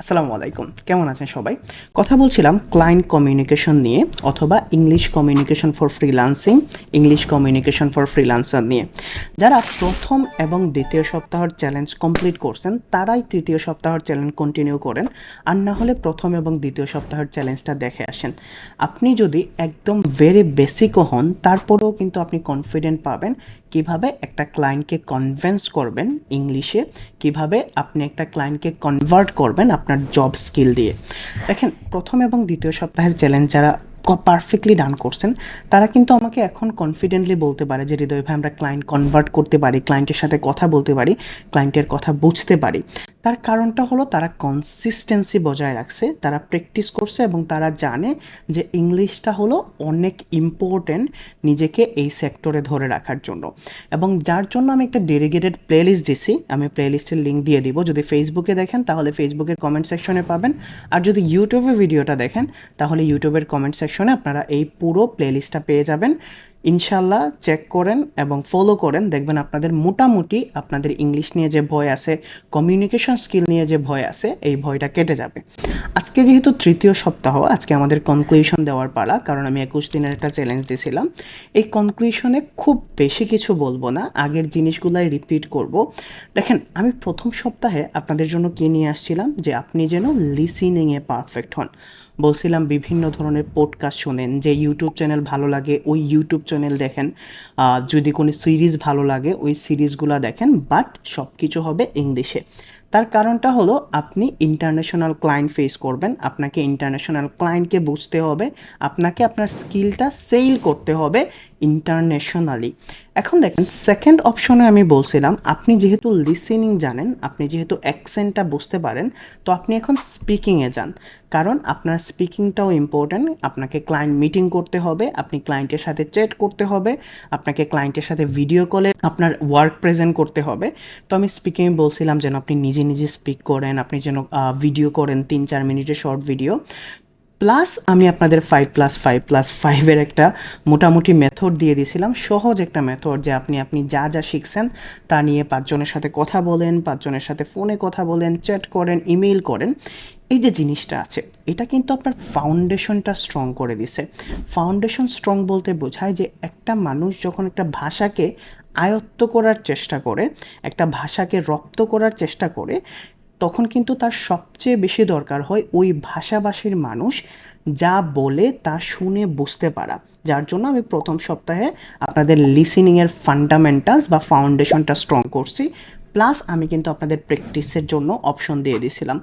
আসসালামু আলাইকুম। কেমন আছেন সবাই? কথা বলছিলাম ক্লায়েন্ট কমিউনিকেশন নিয়ে অথবা English communication for freelancing English communication for freelancer নিয়ে। যারা প্রথম এবং দ্বিতীয় সপ্তাহের চ্যালেঞ্জ কমপ্লিট করছেন, তারাই তৃতীয় সপ্তাহের চ্যালেঞ্জ কন্টিনিউ করেন আর না হলে প্রথম এবং দ্বিতীয় সপ্তাহের চ্যালেঞ্জটা দেখে আসেন। আপনি যদি একদম ভেরি বেসিকও হন, তারপরেও কিন্তু আপনি কনফিডেন্ট পাবেন কীভাবে একটা ক্লায়েন্টকে কনভেন্স করবেন ইংলিশে কীভাবে আপনি একটা ক্লায়েন্টকে কনভার্ট করবেন আপনার জব স্কিল দিয়ে। দেখেন প্রথম এবং দ্বিতীয় সপ্তাহের চ্যালেঞ্জ যারা পারফেক্টলি ডান করছেন, তারা কিন্তু আমাকে এখন কনফিডেন্টলি বলতে পারে যে, হৃদয় ভাই, আমরা ক্লায়েন্ট কনভার্ট করতে পারি ক্লায়েন্টের সাথে কথা বলতে পারি ক্লায়েন্টের কথা বুঝতে পারি। তার কারণটা হলো তারা কনসিস্টেন্সি বজায় রাখছে, তারা প্র্যাকটিস করছে এবং তারা জানে যে ইংলিশটা হলো অনেক ইম্পর্ট্যান্ট নিজেকে এই সেক্টরে ধরে রাখার জন্য। এবং যার জন্য আমি একটা ডেডিকেটেড প্লেলিস্ট দিছি, আমি প্লেলিস্টের লিঙ্ক দিয়ে দিব। যদি ফেসবুকে দেখেন, তাহলে ফেসবুকের কমেন্ট সেকশনে পাবেন। আর যদি ইউটিউবে ভিডিওটা দেখেন, তাহলে ইউটিউবের কমেন্ট সেকশনে আপনারা এই পুরো প্লেলিস্টটা পেয়ে যাবেন। ইনশাল্লাহ চেক করেন এবং ফলো করেন। দেখবেন আপনাদের মোটামুটি আপনাদের ইংলিশ নিয়ে যে ভয় আছে কমিউনিকেশন স্কিল নিয়ে যে ভয় আছে, এই ভয়টা কেটে যাবে। আজকে যেহেতু তৃতীয় সপ্তাহ, আজকে আমাদের কনক্লুশন দেওয়ার পালা, কারণ আমি একুশ দিনের একটা চ্যালেঞ্জ দিয়েছিলাম এই কনক্লুশনে খুব বেশি কিছু বলব না, আগের জিনিসগুলাই রিপিট করব। দেখেন, আমি প্রথম সপ্তাহে আপনাদের জন্য কি নিয়ে আসছিলাম, যে আপনি যেন লিসিনিংয়ে পারফেক্ট হন। বলছিলাম বিভিন্ন ধরনের পডকাস্ট শোনেন, যে ইউটিউব চ্যানেল ভালো লাগে, ওই ইউটিউব চ্যানেল দেখেন। যদি কোনো সিরিজ ভালো লাগে, ওই সিরিজগুলো দেখেন বাট সব কিছু হবে ইংলিশে তার কারণটা হলো আপনি ইন্টারন্যাশনাল ক্লায়েন্ট ফেস করবেন। আপনাকে ইন্টারন্যাশনাল ক্লায়েন্টকে বুঝতে হবে। আপনাকে আপনার স্কিলটা সেল করতে হবে ইন্টারন্যাশনালি এখন দেখেন সেকেন্ড অপশনে আমি বলছিলাম, আপনি যেহেতু লিসেনিং জানেন, আপনি যেহেতু অ্যাকসেন্টটা বুঝতে পারেন, তো আপনি এখন স্পিকিংয়ে যান। কারণ আপনার স্পিকিংটাও ইম্পর্ট্যান্ট আপনাকে ক্লায়েন্ট মিটিং করতে হবে, আপনি ক্লায়েন্টের সাথে চ্যাট করতে হবে, আপনাকে ক্লায়েন্টের সাথে ভিডিও কলে আপনার ওয়ার্ক প্রেজেন্ট করতে হবে। তো আমি স্পিকিংয়ে বলছিলাম যেন আপনি নিজে নিজে নিজে স্পিক করেন, আপনি যেন ভিডিও করেন, তিন চার মিনিটের শর্ট ভিডিও প্লাস আমি আপনাদের ফাইভ প্লাস ফাইভ প্লাস ফাইভের একটা মোটামুটি মেথড দিয়ে দিয়েছিলাম, সহজ একটা মেথড যে আপনি আপনি যা যা শিখছেন তা নিয়ে পাঁচজনের সাথে কথা বলেন, পাঁচজনের সাথে ফোনে কথা বলেন চ্যাট করেন ইমেইল করেন। এই যে জিনিসটা আছে, এটা কিন্তু আপনার ফাউন্ডেশনটা স্ট্রং করে দিছে। ফাউন্ডেশন স্ট্রং বলতে বোঝায় যে একটা মানুষ যখন একটা ভাষাকে আয়ত্ত করার চেষ্টা করে, একটা ভাষাকে রপ্ত করার চেষ্টা করে, তখন কিন্তু তার সবচেয়ে বেশি দরকার হয় ওই ভাষাভাষীর মানুষ যা বলে তা শুনে বুঝতে পারা। যার জন্য আমি প্রথম সপ্তাহে আপনাদের লিসেনিংয়ের ফান্ডামেন্টালস বা ফাউন্ডেশনটা স্ট্রং করছি। প্লাস আমি কিন্তু আপনাদের প্র্যাকটিসের জন্য অপশন দিয়ে দিয়েছিলাম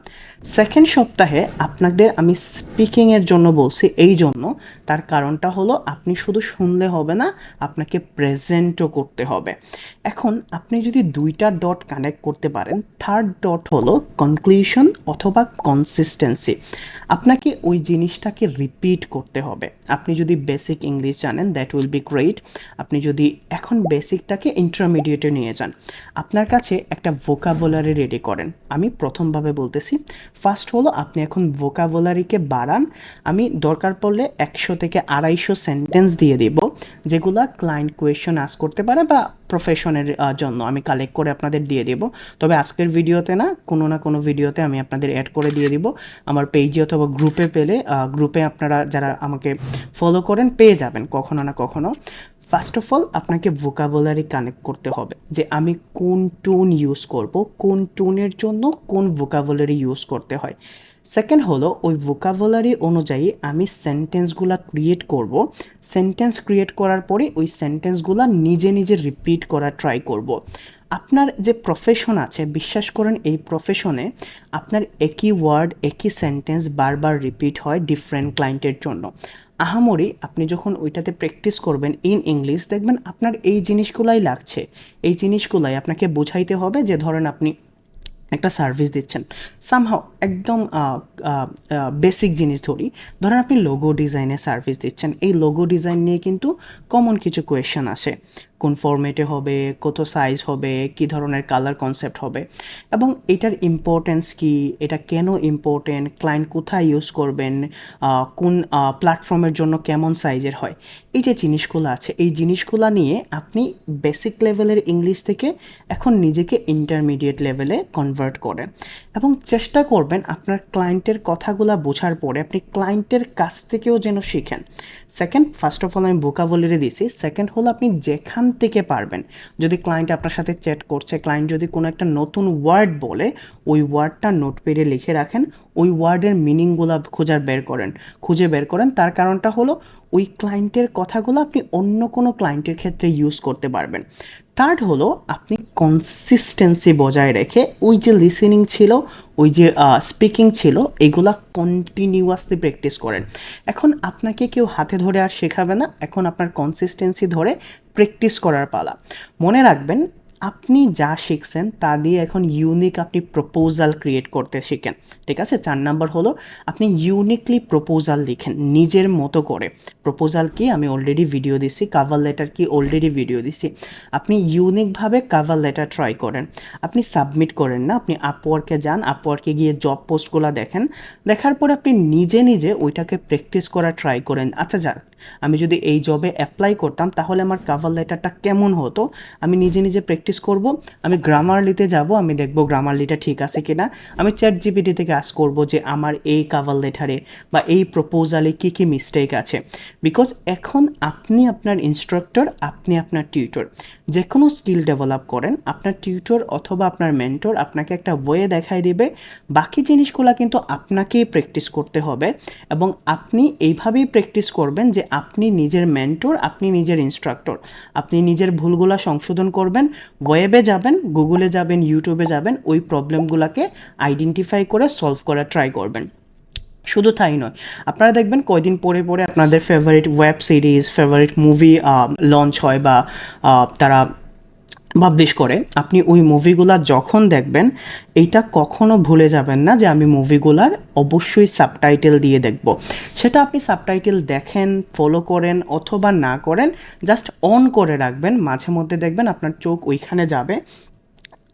সেকেন্ড সপ্তাহে আপনাদের আমি স্পিকিংয়ের জন্য বলছি এই জন্য। তার কারণটা হলো, আপনি শুধু শুনলে হবে না, আপনাকে প্রেজেন্টও করতে হবে। এখন আপনি যদি দুইটা ডট কানেক্ট করতে পারেন থার্ড ডট হলো কনক্লুশন অথবা কনসিস্টেন্সি আপনাকে ওই জিনিসটাকে রিপিট করতে হবে। আপনি যদি বেসিক ইংলিশ জানেন দ্যাট উইল বি গ্রেট আপনি যদি এখন বেসিকটাকে ইন্টারমিডিয়েটে নিয়ে যান। আপনার কাছে একটা ভোকাবুলারি রেডি করেন। আমি প্রথমভাবে বলতেছি ফার্স্ট হলো আপনি এখন ভোকাবুলারিকে বাড়ান। আমি দরকার পড়লে একশো থেকে আড়াইশো সেন্টেন্স দিয়ে দিব, যেগুলো ক্লায়েন্ট কোয়েশন আস করতে পারে বা প্রফেশনের জন্য আমি কালেক্ট করে আপনাদের দিয়ে দেব। তবে আজকের ভিডিওতে না, কোনো না কোনো ভিডিওতে আমি আপনাদের অ্যাড করে দিয়ে দিব। আমার পেজে অথবা গ্রুপে পেলে গ্রুপে আপনারা যারা আমাকে ফলো করেন, পেয়ে যাবেন কখনো না কখনো। ফার্স্ট অফ অল আপনাকে ভোকাবুলারি কানেক্ট করতে হবে যে আমি কোন টোন ইউজ করব, কোন টোনের জন্য কোন ভোকাবুলারি ইউজ করতে হয়। সেকেন্ড হলো, ওই ভোকাবুলারি অনুযায়ী আমি সেন্টেন্সগুলো ক্রিয়েট করব। সেন্টেন্স ক্রিয়েট করার পরে ওই সেন্টেন্সগুলো নিজে নিজে রিপিট করা ট্রাই করব। আপনার যে প্রফেশন আছে, বিশ্বাস করেন এই প্রফেশনে আপনার একই ওয়ার্ড একই সেন্টেন্স বারবার রিপিট হয় ডিফারেন্ট ক্লায়েন্টের জন্য। আহামরি আপনি যখন ওইটাতে প্র্যাকটিস করবেন ইন ইংলিশ দেখবেন আপনার এই জিনিসগুলাই লাগছে। এই জিনিসগুলাই আপনাকে বোঝাইতে হবে যে, ধরেন আপনি একটা সার্ভিস দিচ্ছেন। সামহাও একদম বেসিক জিনিস ধরি। ধরেন আপনি লোগো ডিজাইনের সার্ভিস দিচ্ছেন। এই লোগো ডিজাইন নিয়ে কিন্তু কমন কিছু কোয়েশ্চেন আসে। কোন ফরম্যাটে হবে, কত সাইজ হবে, কি ধরনের কালার কনসেপ্ট হবে এবং এটার ইম্পর্টেন্স কি, এটা কেন ইম্পর্টেন্ট ক্লায়েন্ট কোথায় ইউজ করবেন কোন প্ল্যাটফর্মের জন্য কেমন সাইজের হয়, এই যে জিনিসগুলো আছে, এই জিনিসগুলো নিয়ে আপনি বেসিক লেভেলের ইংলিশ থেকে এখন নিজেকে ইন্টারমিডিয়েট লেভেলে কনভার্ট করেন এবং চেষ্টা করবেন আপনার ক্লায়েন্টের কথাগুলো বোঝার পরে আপনি ক্লায়েন্টের কাছ থেকেও যেন শিখেন। সেকেন্ড ফার্স্ট অফ অল আমি বোকাবলিরে দিছি সেকেন্ড হলো আপনি যেখান থেকে পারবেন। যদি ক্লায়েন্ট আপনার সাথে চ্যাট করছে ক্লায়েন্ট যদি কোনো একটা নতুন ওয়ার্ড বলে, ওই ওয়ার্ডটা নোট পেডে লিখে রাখেন, ওই ওয়ার্ডের মিনিংগুলো খোঁজার বের করেন। খুঁজে বের করেন, তার কারণটা হলো ওই ক্লায়েন্টের কথাগুলো আপনি অন্য কোনো ক্লায়েন্টের ক্ষেত্রে ইউজ করতে পারবেন। থার্ড হলো, আপনি কনসিস্টেন্সি বজায় রেখে ওই যে লিসেনিং ছিল, ওই যে স্পিকিং ছিল, এগুলা কন্টিনিউয়াসলি প্র্যাকটিস করেন। এখন আপনাকে কেউ হাতে ধরে আর শেখাবে না, এখন আপনার কনসিস্টেন্সি ধরে প্র্যাকটিস করার পালা। মনে রাখবেন আপনি যা শিখছেন, তা দিয়ে এখন ইউনিক আপনি প্রপোজাল ক্রিয়েট করতে শিখেন। ঠিক আছে? চার নাম্বার হলো, আপনি ইউনিকলি প্রপোজাল লিখেন, নিজের মতো করে। প্রপোজাল কি? আমি অলরেডি ভিডিও দিছি কাভার লেটার কি? অলরেডি ভিডিও দিছি। আপনি ইউনিকভাবে কাভার লেটার ট্রাই করেন। আপনি সাবমিট করেন না, আপনি আপওয়ার্কে যান আপওয়ার্কে গিয়ে জব পোস্টগুলো দেখেন। দেখার পর আপনি নিজে নিজে ওইটাকে প্র্যাকটিস করা ট্রাই করেন। আচ্ছা যাক। আমি যদি এই জবে অ্যাপ্লাই করতাম, তাহলে আমার কাভার লেটারটা কেমন হতো? আমি নিজে নিজে প্র্যাকটিস করব, আমি গ্রামারলিতে যাব, আমি দেখব গ্রামারলিটা ঠিক আছে কিনা। আমি চ্যাট জিপিটি থেকে আস করব যে আমার এই কাভার লেটারে বা এই প্রপোজালে কী কী মিস্টেক আছে। বিকজ এখন আপনি আপনার ইনস্ট্রাক্টর আপনি আপনার টিউটর যে কোনো স্কিল ডেভেলপ করেন, আপনার টিউটর অথবা আপনার মেন্টর আপনাকে একটা ওয়ে দেখাই দিবে। বাকি জিনিসগুলো কিন্তু আপনাকেই প্র্যাকটিস করতে হবে এবং আপনি এইভাবেই প্র্যাকটিস করবেন যে আপনি নিজের মেন্টর আপনি নিজের ইনস্ট্রাক্টর আপনি নিজের ভুলগুলো সংশোধন করবেন ওয়েবে যাবেন গুগলে যাবেন ইউটিউবে যাবেন, ওই প্রবলেমগুলোকে আইডেন্টিফাই করে সলভ করার ট্রাই করবেন। শুধু তাই নয়, আপনারা দেখবেন কয়দিন পরে পরে আপনাদের favourite web series favourite movie launch হয় বা তারা পাবলিশ করে, আপনি ওই মুভিগুলো যখন দেখবেন, এইটা কখনো ভুলে যাবেন না যে আমি মুভিগুলার অবশ্যই সাবটাইটেল দিয়ে দেখব। সেটা আপনি সাবটাইটেল দেখেন ফলো করেন অথবা না করেন জাস্ট অন করে রাখবেন, মাঝে মধ্যে দেখবেন আপনার চোখ ওইখানে যাবে।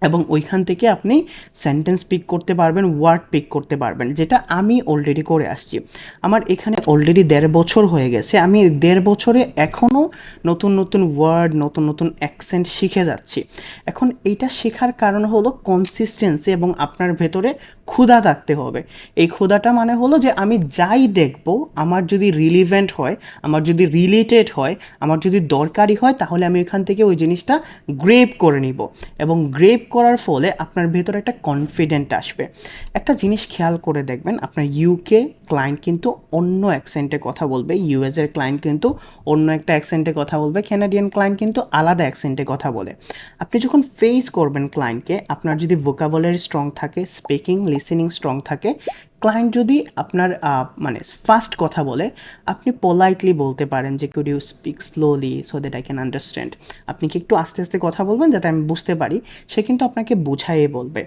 এবং ওইখান থেকে আপনি সেন্টেন্স পিক করতে পারবেন ওয়ার্ড পিক করতে পারবেন, যেটা আমি অলরেডি করে আসছি। আমার এখানে অলরেডি দেড় বছর হয়ে গেছে, আমি দেড় বছরে এখনও নতুন নতুন ওয়ার্ড নতুন নতুন অ্যাকসেন্ট শিখে যাচ্ছি। এখন এইটা শেখার কারণ হলো কনসিস্টেন্সি এবং আপনার ভেতরে ক্ষুধা থাকতে হবে। এই ক্ষুধাটা মানে হলো যে আমি যাই দেখব, আমার যদি রিলিভেন্ট হয়, আমার যদি রিলেটেড হয়, আমার যদি দরকারি হয়, তাহলে আমি এখান থেকে ওই জিনিসটা গ্রেপ করে নিব। এবং গ্রেপ করার ফলে আপনার ভেতরে একটা কনফিডেন্ট আসবে। একটা জিনিস খেয়াল করে দেখবেন, আপনার ইউকে ক্লায়েন্ট কিন্তু অন্য অ্যাকসেন্টে কথা বলবে ইউএসের ক্লায়েন্ট কিন্তু অন্য একটা অ্যাকসেন্টে কথা বলবে ক্যানাডিয়ান ক্লায়েন্ট কিন্তু আলাদা অ্যাকসেন্টে কথা বলে। আপনি যখন ফেস করবেন ক্লায়েন্টকে আপনার যদি ভোকাবুলারি স্ট্রং থাকে স্পিকিং লিসেনিং স্ট্রং থাকে ক্লায়েন্ট যদি আপনার মানে ফাস্ট কথা বলে, আপনি পোলাইটলি বলতে পারেন যে could you speak slowly so that I can understand আপনি কি একটু আস্তে আস্তে কথা বলবেন যাতে আমি বুঝতে পারি? সে কিন্তু আপনাকে বুঝাইয়ে বলবে।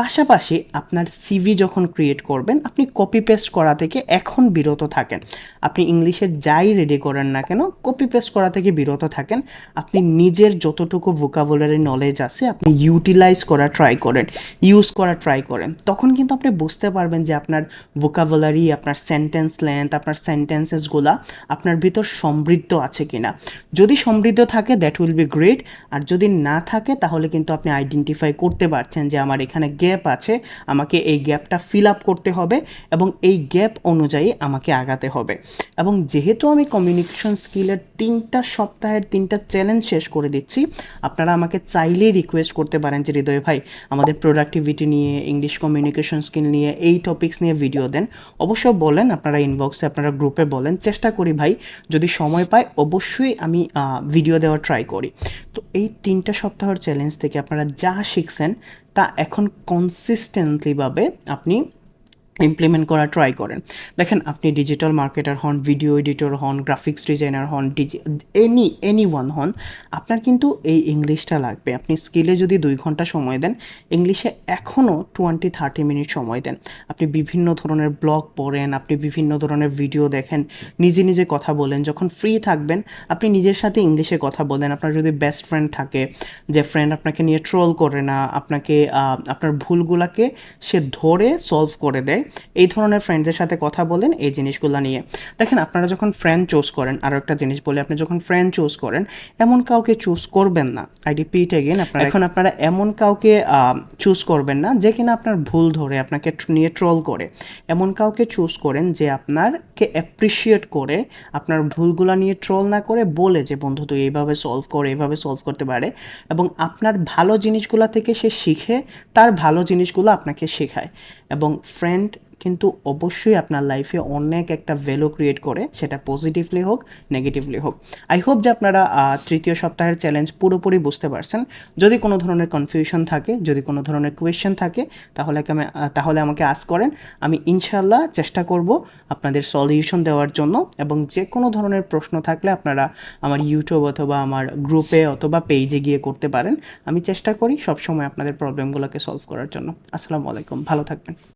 পাশাপাশি আপনার সিভি যখন ক্রিয়েট করবেন, আপনি কপি পেস্ট করা থেকে এখন বিরত থাকেন। আপনি ইংলিশে যাই রেডি করেন না কেন কপি পেস্ট করা থেকে বিরত থাকেন। আপনি নিজের যতটুকু ভোকাবুলারি নলেজ আছে, আপনি ইউটিলাইজ করা ট্রাই করেন ইউজ করা ট্রাই করেন। তখন কিন্তু আপনি বুঝতে পারবেন যে আপনার ভোকাবুলারি আপনার সেন্টেন্স লেন্থ আপনার সেন্টেন্সেসগুলা আপনার ভিতর সমৃদ্ধ আছে কিনা। যদি সমৃদ্ধ থাকে দ্যাট উইল বি গ্রেট আর যদি না থাকে, তাহলে কিন্তু আপনি আইডেন্টিফাই করতে পারছেন যে আমার এখানে গ্যাপ আছে, আমাকে এই গ্যাপটা ফিল আপ করতে হবে এবং এই গ্যাপ অনুযায়ী আমাকে আগাতে হবে। এবং যেহেতু আমি কমিউনিকেশন স্কিলের তিনটা সপ্তাহের তিনটা চ্যালেঞ্জ শেষ করে দিচ্ছি, আপনারা আমাকে চাইলেই রিকোয়েস্ট করতে পারেন যে, হৃদয় ভাই, আমাদের প্রোডাক্টিভিটি নিয়ে ইংলিশ কমিউনিকেশন স্কিল নিয়ে, এই টপিকস নিয়ে ভিডিও দেন। অবশ্যই বলেন, আপনারা ইনবক্সে আপনারা গ্রুপে বলেন, চেষ্টা করি ভাই, যদি সময় পাই, অবশ্যই আমি ভিডিও দেওয়ার ট্রাই করি। তো এই তিনটা সপ্তাহের চ্যালেঞ্জ থেকে আপনারা যা শিখছেন তা এখন কনসিস্টেন্টলিভাবে আপনি ইমপ্লিমেন্ট করা ট্রাই করেন। দেখেন, আপনি ডিজিটাল মার্কেটার হন ভিডিও এডিটর হন গ্রাফিক্স ডিজাইনার হন ডিজি এনি এনি ওয়ান হন, আপনার কিন্তু এই ইংলিশটা লাগবে। আপনি স্কিলে যদি দুই ঘণ্টা সময় দেন ইংলিশে এখনও টোয়েন্টি থার্টি মিনিট সময় দেন। আপনি বিভিন্ন ধরনের ব্লগ পড়েন, আপনি বিভিন্ন ধরনের ভিডিও দেখেন, নিজে নিজে কথা বলেন। যখন ফ্রি থাকবেন, আপনি নিজের সাথে ইংলিশে কথা বলেন। আপনার যদি বেস্ট ফ্রেন্ড থাকে, যে ফ্রেন্ড আপনাকে নিয়ে ট্রোল করে না, আপনাকে আপনার ভুলগুলাকে সে ধরে সলভ করে দেয় এই ধরনের ফ্রেন্ডদের সাথে কথা বলেন এই জিনিসগুলো নিয়ে। দেখেন আপনারা যখন ফ্রেন্ড চুজ করেন আরও একটা জিনিস বলে আপনি যখন ফ্রেন্ড চুজ করেন এমন কাউকে চুজ করবেন না। আই রিপিট এগেন আপনারা এখন আপনারা এমন কাউকে চুজ করবেন না যে কিনা আপনার ভুল ধরে আপনাকে নিয়ে ট্রল করে। এমন কাউকে চুজ করেন যে আপনারকে অ্যাপ্রিসিয়েট করে আপনার ভুলগুলো নিয়ে ট্রল না করে বলে যে বন্ধু তুই এইভাবে সলভ করে এইভাবে সলভ করতে পারে। এবং আপনার ভালো জিনিসগুলো থেকে সে শিখে তার ভালো জিনিসগুলো আপনাকে শেখায়। এবং ফ্রেন্ড কিন্তু অবশ্যই আপনার লাইফে অনেক একটা ভ্যালু ক্রিয়েট করে, সেটা পজিটিভলি হোক নেগেটিভলি হোক। আই হোপ যে আপনারা তৃতীয় সপ্তাহের চ্যালেঞ্জ পুরোপুরি বুঝতে পারছেন। যদি কোনো ধরনের কনফিউশন থাকে, যদি কোনো ধরনের কোয়েশ্চেন থাকে, তাহলে তাহলে আমাকে আস করেন। আমি ইনশাল্লাহ চেষ্টা করব আপনাদের সলিউশন দেওয়ার জন্য এবং যে কোনো ধরনের প্রশ্ন থাকলে আপনারা আমার ইউটিউব অথবা আমার গ্রুপে অথবা পেজে গিয়ে করতে পারেন। আমি চেষ্টা করি সবসময় আপনাদের প্রবলেমগুলোকে সলভ করার জন্য। আসসালামু আলাইকুম। ভালো থাকবেন।